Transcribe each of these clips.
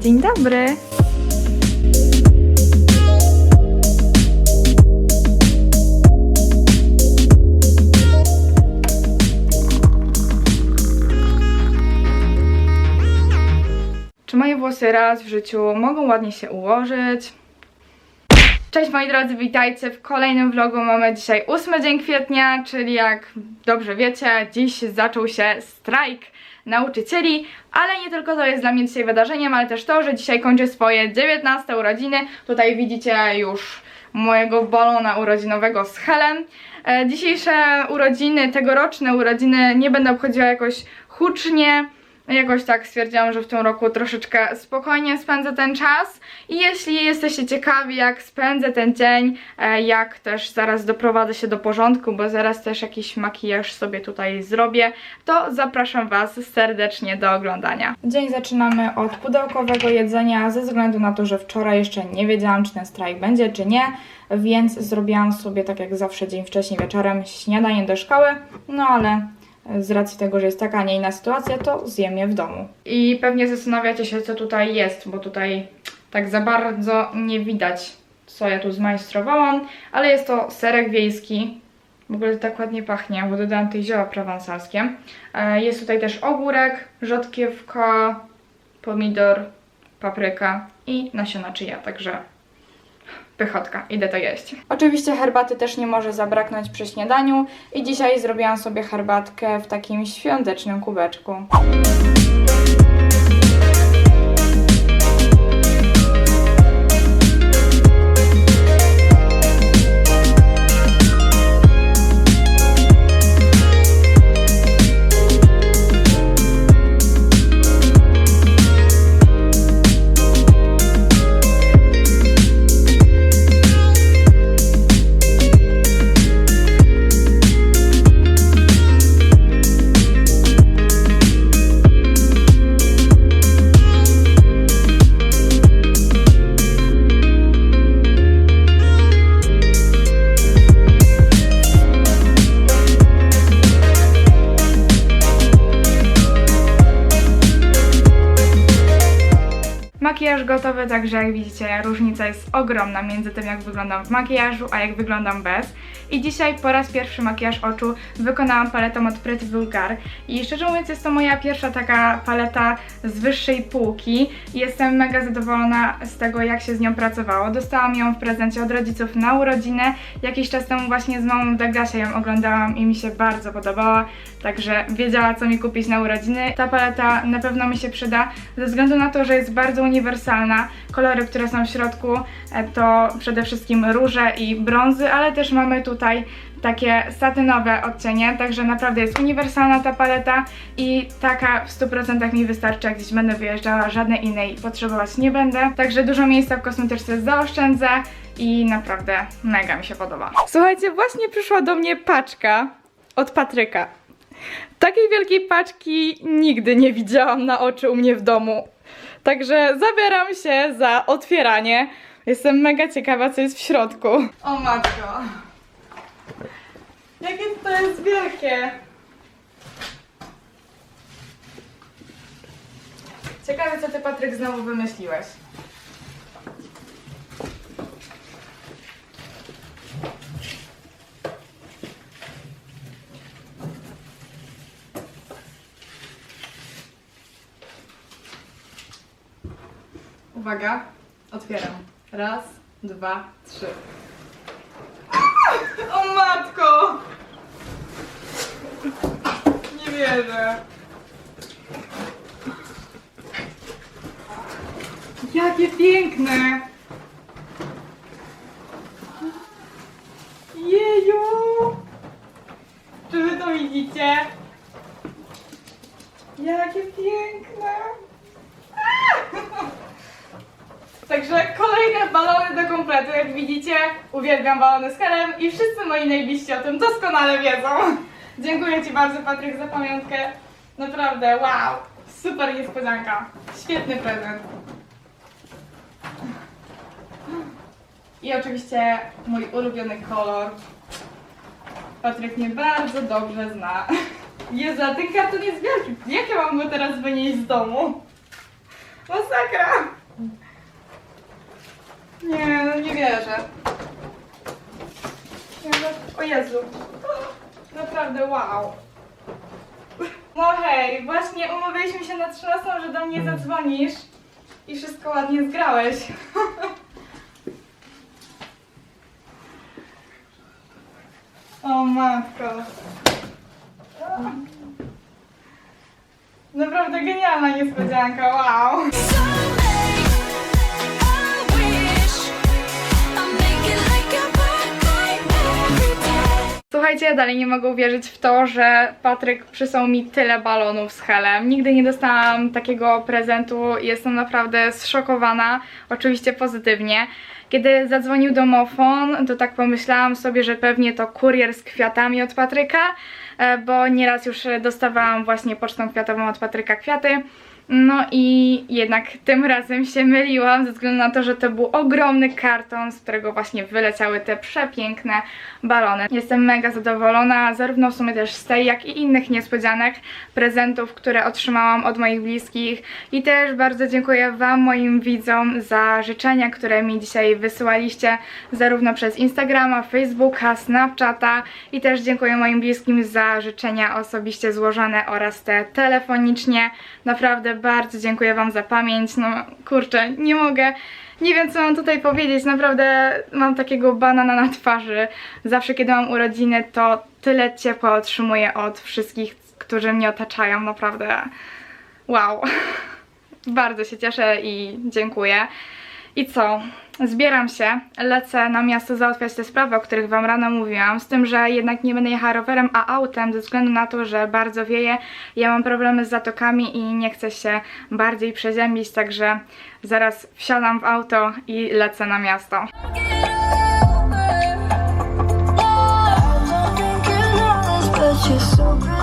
Dzień dobry. Czy moje włosy raz w życiu mogą ładnie się ułożyć? Cześć moi drodzy, witajcie w kolejnym vlogu. Mamy dzisiaj 8 dzień kwietnia, czyli jak dobrze wiecie, dziś zaczął się strajk nauczycieli, ale nie tylko to jest dla mnie dzisiaj wydarzeniem, ale też to, że dzisiaj kończę swoje 19 urodziny. Tutaj widzicie już mojego balona urodzinowego z Helem. E, Dzisiejsze urodziny, tegoroczne urodziny nie będę obchodziła jakoś hucznie. Jakoś tak stwierdziłam, że w tym roku troszeczkę spokojnie spędzę ten czas. I jeśli jesteście ciekawi jak spędzę ten dzień, e, jak też zaraz doprowadzę się do porządku, bo zaraz też jakiś makijaż sobie tutaj zrobię, to zapraszam Was serdecznie do oglądania. Dzień zaczynamy od pudełkowego jedzenia, ze względu na to, że wczoraj jeszcze nie wiedziałam, czy ten strajk będzie, czy nie, więc zrobiłam sobie tak jak zawsze dzień wcześniej wieczorem śniadanie do szkoły, no ale z racji tego, że jest taka, a nie inna sytuacja, to zjem je w domu. I pewnie zastanawiacie się, co tutaj jest, bo tutaj tak za bardzo nie widać, co ja tu zmajstrowałam, ale jest to serek wiejski. W ogóle tak ładnie pachnie, bo dodałam tej zioła prowansalskie. E, Jest tutaj też ogórek, rzodkiewka, pomidor, papryka i nasiona czyja, także pychotka, idę to jeść. Oczywiście herbaty też nie może zabraknąć przy śniadaniu i dzisiaj zrobiłam sobie herbatkę w takim świątecznym kubeczku. Gotowy, także jak widzicie różnica jest ogromna między tym jak wyglądam w makijażu, a jak wyglądam bez. I dzisiaj po raz pierwszy makijaż oczu wykonałam paletą od Pretty Vulgar i szczerze mówiąc jest to moja pierwsza taka paleta z wyższej półki jestem mega zadowolona z tego jak się z nią pracowało. Dostałam ją w prezencie od rodziców na urodziny, jakiś czas temu właśnie z mamą w ją oglądałam i mi się bardzo podobała, także wiedziała co mi kupić na urodziny. Ta paleta na pewno mi się przyda ze względu na to, że jest bardzo uniwersalna. Kolory, które są w środku e, to przede wszystkim róże i brązy, ale też mamy tutaj takie satynowe odcienie, także naprawdę jest uniwersalna ta paleta i taka w 100% mi wystarczy, jak gdzieś będę wyjeżdżała, żadnej innej potrzebować nie będę. Także dużo miejsca w kosmetyczce zaoszczędzę i naprawdę mega mi się podoba. Słuchajcie, właśnie przyszła do mnie paczka od Patryka. Takiej wielkiej paczki nigdy nie widziałam na oczy u mnie w domu. Także zabieram się za otwieranie. Jestem mega ciekawa, co jest w środku. O matko. To jest wielkie. Ciekawe, co ty, Patryk, znowu wymyśliłeś. Uwaga, otwieram. Raz, dwa, trzy. O matko! Wierzę. Jakie piękne! Jeju! Czy wy to widzicie? Jakie piękne! Także kolejne balony do kompletu. Jak widzicie, uwielbiam balony z Helem i wszyscy moi najbliżsi o tym doskonale wiedzą. Dziękuję Ci bardzo, Patryk, za pamiątkę. Naprawdę, wow! Super niespodzianka. Świetny prezent. I oczywiście mój ulubiony kolor. Patryk mnie bardzo dobrze zna. Jezu, a ten karton jest wielki. Jak ja mam go teraz wynieść z domu? Masakra! Nie, no nie wierzę. O Jezu. Naprawdę wow. No hej, właśnie umówiliśmy się na 13, że do mnie zadzwonisz i wszystko ładnie zgrałeś. O matko. Naprawdę genialna niespodzianka, wow. Słuchajcie, ja dalej nie mogę uwierzyć w to, że Patryk przysłał mi tyle balonów z Helem. Nigdy nie dostałam takiego prezentu. Jestem naprawdę zszokowana, oczywiście pozytywnie. Kiedy zadzwonił domofon, to tak pomyślałam sobie, że pewnie to kurier z kwiatami od Patryka, e, bo nieraz już dostawałam właśnie pocztą kwiatową od Patryka kwiaty. No i jednak tym razem się myliłam ze względu na to, że to był ogromny karton, z którego właśnie wyleciały te przepiękne balony. Jestem mega zadowolona, zarówno w sumie też z tej, jak i innych niespodzianek, prezentów, które otrzymałam od moich bliskich i też bardzo dziękuję Wam, moim widzom, za życzenia, które mi dzisiaj wysyłaliście, zarówno przez Instagrama, Facebooka, Snapchata i też dziękuję moim bliskim za życzenia osobiście złożone oraz te telefonicznie. Naprawdę bardzo dziękuję Wam za pamięć. No kurczę, nie mogę. Nie wiem, co mam tutaj powiedzieć. Naprawdę mam takiego banana na twarzy. Zawsze, kiedy mam urodziny, to tyle ciepła otrzymuję od wszystkich, którzy mnie otaczają. Naprawdę wow. Bardzo się cieszę i dziękuję. I co? Zbieram się, lecę na miasto załatwiać te sprawy, o których Wam rano mówiłam, z tym, że jednak nie będę jechała rowerem, a autem, ze względu na to, że bardzo wieje. Ja mam problemy z zatokami i nie chcę się bardziej przeziębić, także zaraz wsiadam w auto i lecę na miasto. You're so.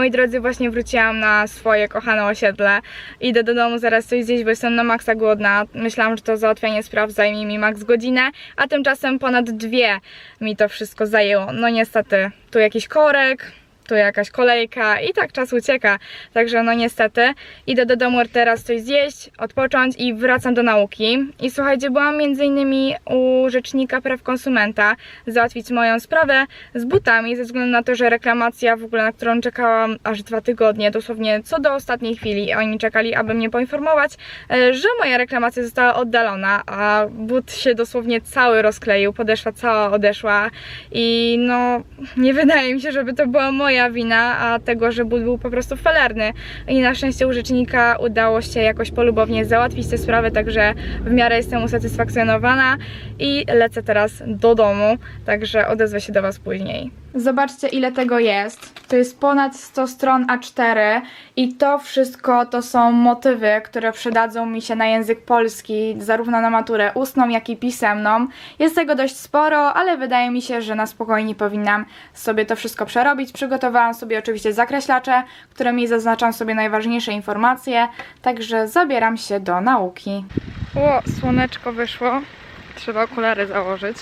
Moi drodzy, właśnie wróciłam na swoje kochane osiedle. Idę do domu zaraz coś zjeść, bo jestem na maksa głodna. Myślałam, że to załatwianie spraw zajmie mi maks godzinę, a tymczasem ponad dwie mi to wszystko zajęło. No niestety, tu jakiś korek, tu jakaś kolejka i tak czas ucieka. Także no niestety idę do domu teraz coś zjeść, odpocząć i wracam do nauki. I słuchajcie, byłam między innymi u rzecznika praw konsumenta załatwić moją sprawę z butami, ze względu na to, że reklamacja w ogóle, na którą czekałam aż dwa tygodnie, dosłownie co do ostatniej chwili, oni czekali, aby mnie poinformować, e, że moja reklamacja została oddalona, a but się dosłownie cały rozkleił, podeszwa cała odeszła i no nie wydaje mi się, żeby to była moja wina, a tego, że but był po prostu felerny i na szczęście u rzecznika udało się jakoś polubownie załatwić tę sprawę, także w miarę jestem usatysfakcjonowana i lecę teraz do domu, także odezwę się do Was później. Zobaczcie ile tego jest. To jest ponad 100 stron A4 i to wszystko to są motywy, które przydadzą mi się na język polski, zarówno na maturę ustną, jak i pisemną. Jest tego dość sporo, ale wydaje mi się, że na spokojnie powinnam sobie to wszystko przerobić. Przygotowałam sobie oczywiście zakreślacze, którymi zaznaczam sobie najważniejsze informacje, także zabieram się do nauki. O, słoneczko wyszło. Trzeba okulary założyć.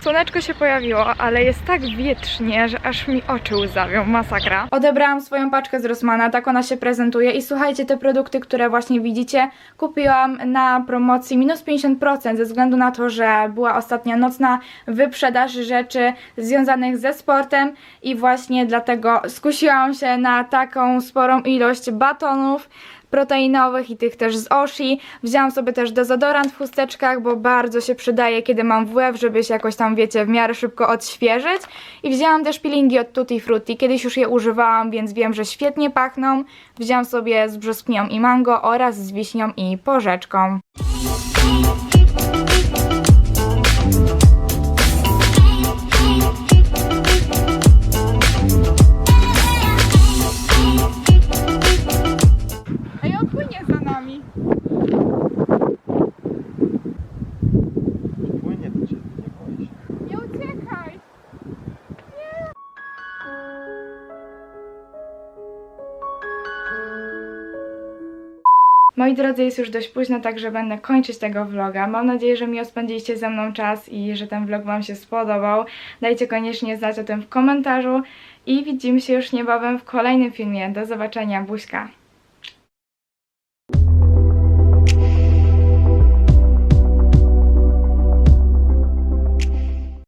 Słoneczko się pojawiło, ale jest tak wietrznie, że aż mi oczy łzawią, masakra. Odebrałam swoją paczkę z Rossmana, tak ona się prezentuje. I słuchajcie, te produkty, które właśnie widzicie, kupiłam na promocji minus 50% ze względu na to, że była ostatnia nocna wyprzedaż rzeczy związanych ze sportem. I właśnie dlatego skusiłam się na taką sporą ilość batonów, proteinowych i tych też z Oshi. Wzięłam sobie też dezodorant w chusteczkach, bo bardzo się przydaje, kiedy mam WF, żeby się jakoś tam, wiecie, w miarę szybko odświeżyć. I wzięłam też peelingi od Tutti Frutti. Kiedyś już je używałam, więc wiem, że świetnie pachną. Wzięłam sobie z brzoskwinią i mango oraz z wiśnią i porzeczką. Moi drodzy, jest już dość późno, także będę kończyć tego vloga. Mam nadzieję, że miło spędziliście ze mną czas i że ten vlog Wam się spodobał. Dajcie koniecznie znać o tym w komentarzu i widzimy się już niebawem w kolejnym filmie. Do zobaczenia, buźka!